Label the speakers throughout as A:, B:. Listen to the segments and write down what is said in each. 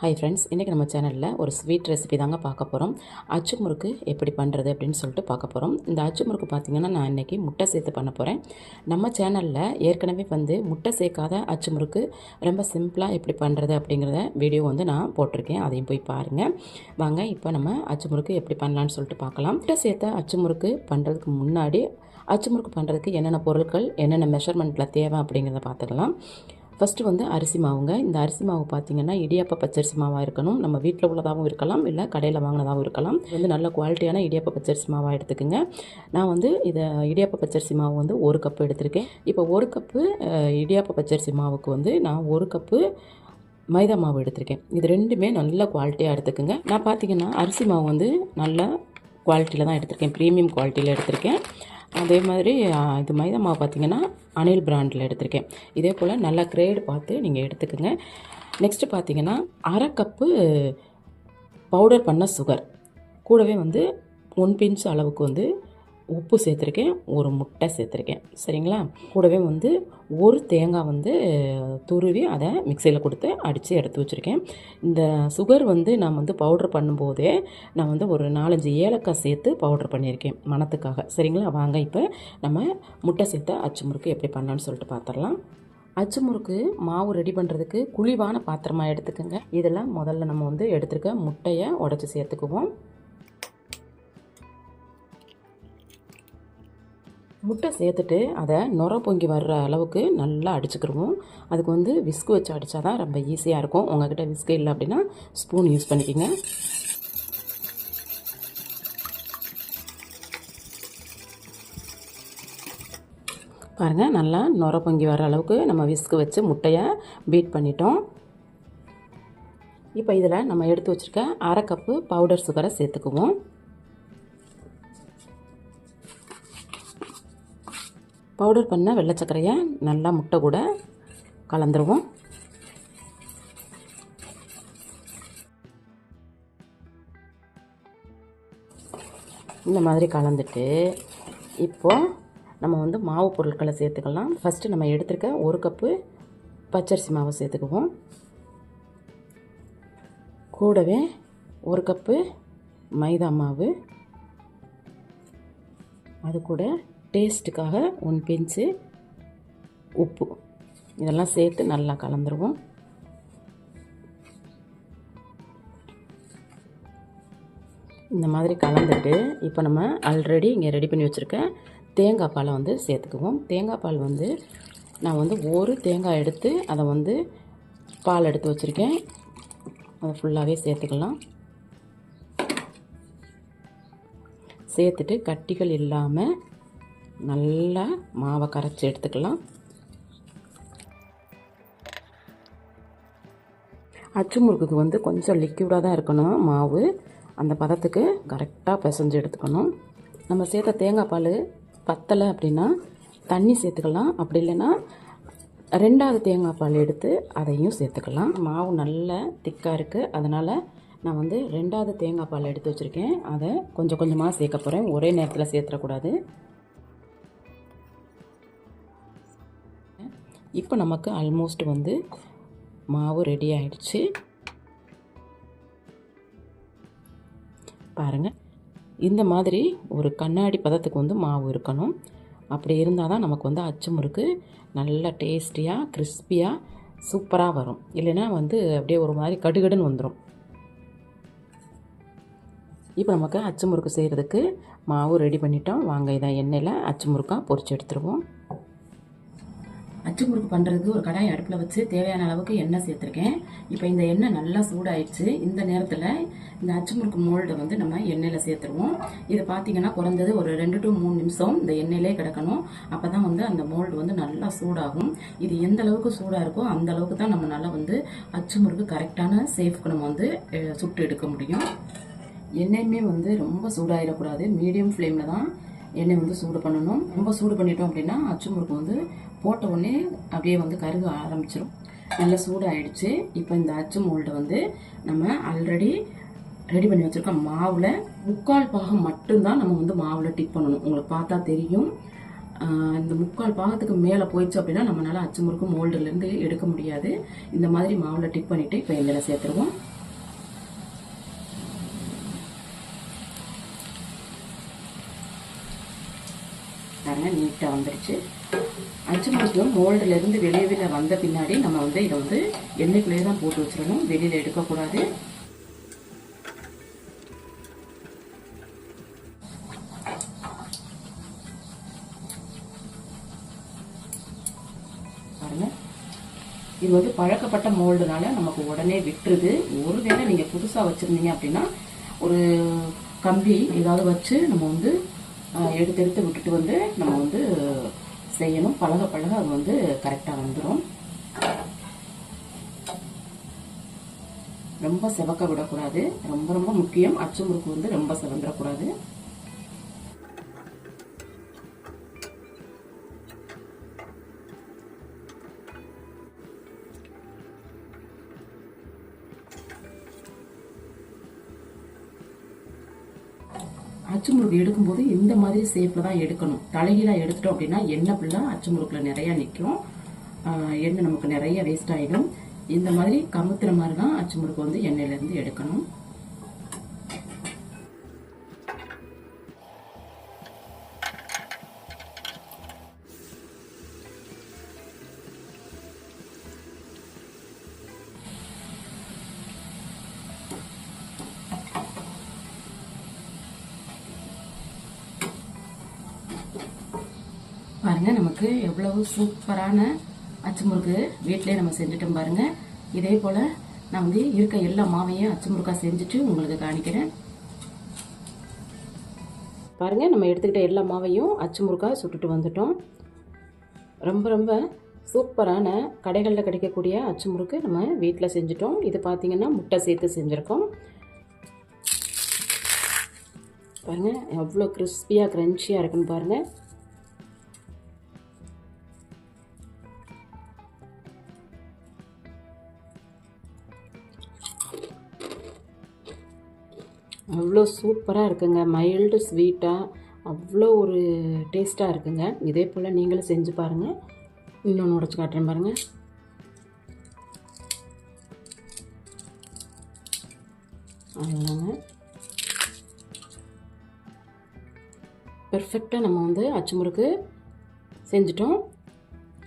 A: Hi friends இன்றைக்கி நம்ம சேனலில் ஒரு ஸ்வீட் ரெசிபி தாங்க பார்க்க போகிறோம் அச்சு முறுக்கு எப்படி பண்ணுறது அப்படின்னு சொல்லிட்டு பார்க்க போகிறோம் இந்த அச்சு முறுக்கு பார்த்திங்கன்னா நான் இன்றைக்கி முட்டை சேர்த்து பண்ண போகிறேன் நம்ம சேனலில் ஏற்கனவே வந்து முட்டை சேர்க்காத அச்சு முறுக்கு ரொம்ப சிம்பிளாக எப்படி பண்ணுறது அப்படிங்கிறத வீடியோ வந்து நான் போட்டிருக்கேன். அதையும் போய் பாருங்கள் வாங்க இப்போ நம்ம அச்சு முறுக்கு எப்படி பண்ணலான்னு சொல்லிட்டு பார்க்கலாம். முட்டை சேர்த்த அச்சு முறுக்கு பண்ணுறதுக்கு முன்னாடி அச்சு முறுக்கு பண்ணுறதுக்கு என்னென்ன பொருட்கள் என்னென்ன மெஷர்மெண்ட்டில் தேவை அப்படிங்கிறத பார்த்துக்கலாம். ஃபஸ்ட்டு வந்து அரிசி மாவுங்க. இந்த அரிசி மாவு பார்த்தீங்கன்னா இடியாப்ப பச்சரிசி மாவாக இருக்கணும். நம்ம வீட்டில் உள்ளதாகவும் இருக்கலாம். இல்லை கடையில் வாங்கினதாகவும் இருக்கலாம். வந்து நல்ல குவாலிட்டியான இடியாப்ப பச்சரிசி மாவாக எடுத்துக்கோங்க. நான் வந்து இதை இடியாப்ப பச்சரிசி மாவு வந்து ஒரு கப்பு எடுத்திருக்கேன். இப்போ ஒரு கப்பு இடியாப்ப பச்சரிசி மாவுக்கு வந்து நான் ஒரு கப்பு மைதா மாவு எடுத்திருக்கேன். இது ரெண்டுமே நல்ல குவாலிட்டியாக எடுத்துக்கோங்க. நான் பார்த்தீங்கன்னா அரிசி மாவு வந்து நல்ல குவாலிட்டியில் தான் எடுத்திருக்கேன். ப்ரீமியம் குவாலிட்டியில் எடுத்திருக்கேன். அதே மாதிரி இது மைதா மாவு பார்த்தீங்கன்னா அனில் பிராண்டில் எடுத்திருக்கேன். இதே போல் நல்லா கிரேடு பார்த்து நீங்கள் எடுத்துக்கோங்க. நெக்ஸ்ட்டு பார்த்தீங்கன்னா அரை கப்பு பவுடர் பண்ண சுகர். கூடவே வந்து ஒன் பிஞ்ச் அளவுக்கு வந்து உப்பு சேர்த்துருக்கேன் ஒரு முட்டை சேர்த்துருக்கேன். சரிங்களா? கூடவே வந்து ஒரு தேங்காய் வந்து துருவி அதை மிக்சியில் கொடுத்து அடித்து எடுத்து வச்சுருக்கேன். இந்த சுகர் வந்து நான் வந்து பவுடர் பண்ணும்போதே நான் வந்து ஒரு நாலஞ்சு ஏலக்காய் சேர்த்து பவுடர் பண்ணியிருக்கேன் மணத்துக்காக. சரிங்களா? வாங்க இப்போ நம்ம முட்டை சேர்த்து அச்சு முறுக்கு எப்படி பண்ணலான்னு சொல்லிட்டு பார்த்துடலாம் அச்சு முறுக்கு மாவு ரெடி பண்ணுறதுக்கு குழிவான பாத்திரமாக எடுத்துக்கோங்க. இதெல்லாம் முதல்ல நம்ம வந்து எடுத்துருக்க முட்டையை உடச்சி சேர்த்துக்குவோம். முட்டை சேர்த்துட்டு அதை நுர பொங்கி வர்ற அளவுக்கு நல்லா அடிச்சுக்கிடுவோம் அதுக்கு வந்து விஸ்கு வச்சு அடித்தா தான் ரொம்ப ஈஸியாக இருக்கும். உங்கள்கிட்ட விஸ்கு இல்லை அப்படின்னா ஸ்பூன் யூஸ் பண்ணிக்கோங்க. பாருங்கள் நல்லா நுர பொங்கி வர அளவுக்கு நம்ம விஸ்கு வச்சு முட்டையை பீட் பண்ணிட்டோம். இப்போ இதில் நம்ம எடுத்து வச்சுருக்க அரை கப்பு பவுடர் சுகரை சேர்த்துக்குவோம். பவுடர் பண்ண வெள்ளை சர்க்கரையை நல்லா முட்டை கூட கலந்துருவோம். இந்த மாதிரி கலந்துட்டு இப்போது நம்ம வந்து மாவு பொருட்களை சேர்த்துக்கலாம். ஃபஸ்ட்டு நம்ம எடுத்துருக்க ஒரு கப்பு பச்சரிசி மாவு சேர்த்துக்குவோம். கூடவே ஒரு கப்பு மைதா மாவு. அது கூட டேஸ்ட்டுக்காக ஒன் பிஞ்சு உப்பு. இதெல்லாம் சேர்த்து நல்லா கலந்துருவோம். இந்த மாதிரி கலந்துட்டு இப்போ நம்ம ஆல்ரெடி இங்கே ரெடி பண்ணி வச்சுருக்க தேங்காய் பாலை வந்து சேர்த்துக்குவோம். தேங்காய் பால் வந்து நான் வந்து ஒரு தேங்காய் எடுத்து அதை வந்து பால் எடுத்து வச்சுருக்கேன். அதை ஃபுல்லாகவே சேர்த்துக்கலாம். சேர்த்துட்டு கட்டிகள் இல்லாமல் நல்லா மாவை கரைச்சி எடுத்துக்கலாம். அச்சு முறுக்குக்கு வந்து கொஞ்சம் லிக்யூடாக தான் இருக்கணும் மாவு. அந்த பதத்துக்கு கரெக்டாக பிசைஞ்சு எடுத்துக்கணும். நம்ம சேர்த்த தேங்காய் பால் பத்தலை அப்படின்னா தண்ணி சேர்த்துக்கலாம். அப்படி இல்லைன்னா ரெண்டாவது தேங்காய் பால் எடுத்து அதையும் சேர்த்துக்கலாம். மாவு நல்ல திக்காக இருக்குது அதனால் நான் வந்து ரெண்டாவது தேங்காய் பால் எடுத்து வச்சுருக்கேன். அதை கொஞ்சம் கொஞ்சமாக சேர்க்க போகிறேன் ஒரே நேரத்தில் சேர்த்துடக்கூடாது இப்போ நமக்கு ஆல்மோஸ்ட் வந்து மாவு ரெடி ஆயிடுச்சு. பாருங்கள் இந்த மாதிரி ஒரு கண்ணாடி பதத்துக்கு வந்து மாவு இருக்கணும். அப்படி இருந்தால் தான் நமக்கு வந்து அச்சு முறுக்கு நல்ல டேஸ்டியாக கிறிஸ்பியாக சூப்பராக வரும். இல்லைன்னா வந்து அப்படியே ஒரு மாதிரி கடுகடுன்னு வந்துடும் இப்போ நமக்கு அச்சு முறுக்கு செய்கிறதுக்கு மாவு ரெடி பண்ணிட்டோம். வாங்க இதை எண்ணெயில் அச்சு முறுக்காக பொரிச்சு எடுத்துருவோம். அச்சு முறுக்கு பண்ணுறதுக்கு ஒரு கடாய் அடுப்பில் வச்சு தேவையான அளவுக்கு எண்ணெய் சேர்த்துருக்கேன். இப்போ இந்த எண்ணெய் நல்லா சூடாயிடுச்சு. இந்த நேரத்தில் இந்த அச்சு முறுக்கு மோல்டை வந்து நம்ம எண்ணெயில் சேர்த்துருவோம். இது பார்த்தீங்கன்னா குறைஞ்சது ஒரு ரெண்டு டு மூணு நிமிஷம் இந்த எண்ணெயிலே கிடக்கணும். அப்போ தான் வந்து அந்த மோல்டு வந்து நல்லா சூடாகும். இது எந்த அளவுக்கு சூடாக இருக்கோ அந்த அளவுக்கு தான் நம்ம நல்லா வந்து அச்சு முறுக்கு கரெக்டான சேஃப்க்கு நம்ம வந்து சுட்டு எடுக்க முடியும். எண்ணெயுமே வந்து ரொம்ப சூடாகிடக்கூடாது மீடியம் ஃப்ளேமில் தான் எண்ணெய் வந்து சூடு பண்ணணும். ரொம்ப சூடு பண்ணிட்டோம் அப்படின்னா அச்சு முறுக்கு வந்து போட்ட உடனே அப்படியே வந்து கருக ஆரம்பிச்சிடும் நல்லா சூடாயிடுச்சு. இப்போ இந்த அச்சு மோல்டை வந்து நம்ம ஆல்ரெடி ரெடி பண்ணி வச்சுருக்க மாவில் முக்கால் பாகம் மட்டும்தான் நம்ம வந்து மாவில் டிப் பண்ணணும். உங்களுக்கு பார்த்தா தெரியும். இந்த முக்கால் பாகத்துக்கு மேலே போயிடுச்சு அப்படின்னா நம்மளால அச்சு முறுக்கு மோல்டுலேருந்து எடுக்க முடியாது. இந்த மாதிரி மாவில் டிப் பண்ணிவிட்டு இப்போ எண்ணெயில் சேர்த்துருவோம். பாருங்கள் நீட்டாக வந்துருச்சு. அச்சு முறுக்கு மோல்டுலேருந்து வந்த பின்னாடி நம்ம வந்து இதை வந்து எண்ணெய்க்குள்ளேயே தான் போட்டு வச்சிடணும். வெளியில் எடுக்கக்கூடாது. பாருங்க. இது வந்து பழக்கப்பட்ட மோல்டுனால நமக்கு உடனே விட்டுருது. ஒருவேளை நீங்கள் புதுசாக வச்சுருந்தீங்க அப்படின்னா ஒரு கம்பி ஏதாவது வச்சு நம்ம வந்து எடுத்து எடுத்து விட்டுட்டு வந்து நம்ம வந்து செய்யணும். பழக பழக அது வந்து கரெக்டாக வந்துடும் ரொம்ப செவக்க விடக்கூடாது. ரொம்ப ரொம்ப முக்கியம். அச்சு முறுக்கு வந்து ரொம்ப செவந்துடக்கூடாது அச்சு முறுக்கு எடுக்கும்போது இந்த மாதிரி ஷேப்பில் தான் எடுக்கணும். தலைகீழாக எடுத்துட்டோம் அப்படின்னா எண்ணெய் ஃபுல்லாக அச்சு முறுக்கில் நிறையா நிற்கும். எண்ணெய் நமக்கு நிறைய வேஸ்ட் ஆகிடும் இந்த மாதிரி கமுத்துற மாதிரி தான் அச்சு முறுக்கு வந்து எண்ணெயிலேருந்து எடுக்கணும். பாருங்க நமக்கு எவ்வளவு சூப்பரான அச்சு முறுக்கு வீட்டிலே நம்ம செஞ்சுட்டோம் பாருங்க. இதே போல் நான் வந்து இருக்க எல்லா மாவையும் அச்சு முறுக்காக செஞ்சுட்டு உங்களுக்கு காணிக்கிறேன். பாருங்கள் நம்ம எடுத்துக்கிட்ட எல்லா மாவையும் அச்சு முறுக்கா சுட்டுட்டு வந்துட்டோம். ரொம்ப ரொம்ப சூப்பரான கடைகளில் கிடைக்கக்கூடிய அச்சு முறுக்கு நம்ம வீட்டில் செஞ்சுட்டோம். இது பார்த்திங்கன்னா முட்டை சேர்த்து செஞ்சுருக்கோம். பாருங்கள் எவ்வளோ கிறிஸ்பியாக க்ரன்ச்சியாக இருக்குன்னு பாருங்கள் அவ்வளோ சூப்பராக இருக்குங்க. மைல்டு ஸ்வீட்டாக அவ்வளோ ஒரு டேஸ்ட்டாக இருக்குங்க. இதே போல் நீங்களும் செஞ்சு பாருங்கள் இன்னொன்று உடச்சி காட்டுறேன் பாருங்கள் அவ்வளோங்க பெர்ஃபெக்டாக நம்ம வந்து அச்சு முறுக்கு செஞ்சுட்டோம்.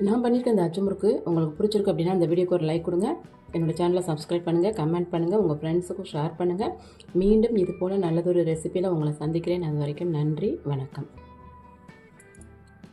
A: நான் பண்ணியிருக்க இந்த அச்சு முறுக்கு உங்களுக்கு பிடிச்சிருக்கு அப்படின்னா இந்த வீடியோக்கு ஒரு லைக் கொடுங்க. என்னோட சேனலை சப்ஸ்கிரைப் பண்ணுங்கள் கமெண்ட் பண்ணுங்கள் உங்கள் ஃப்ரெண்ட்ஸுக்கும் ஷேர் பண்ணுங்கள் மீண்டும் இது போல் நல்லதொரு ரெசிப்பியில் உங்களை சந்திக்கிறேன். அது வரைக்கும் நன்றி வணக்கம்.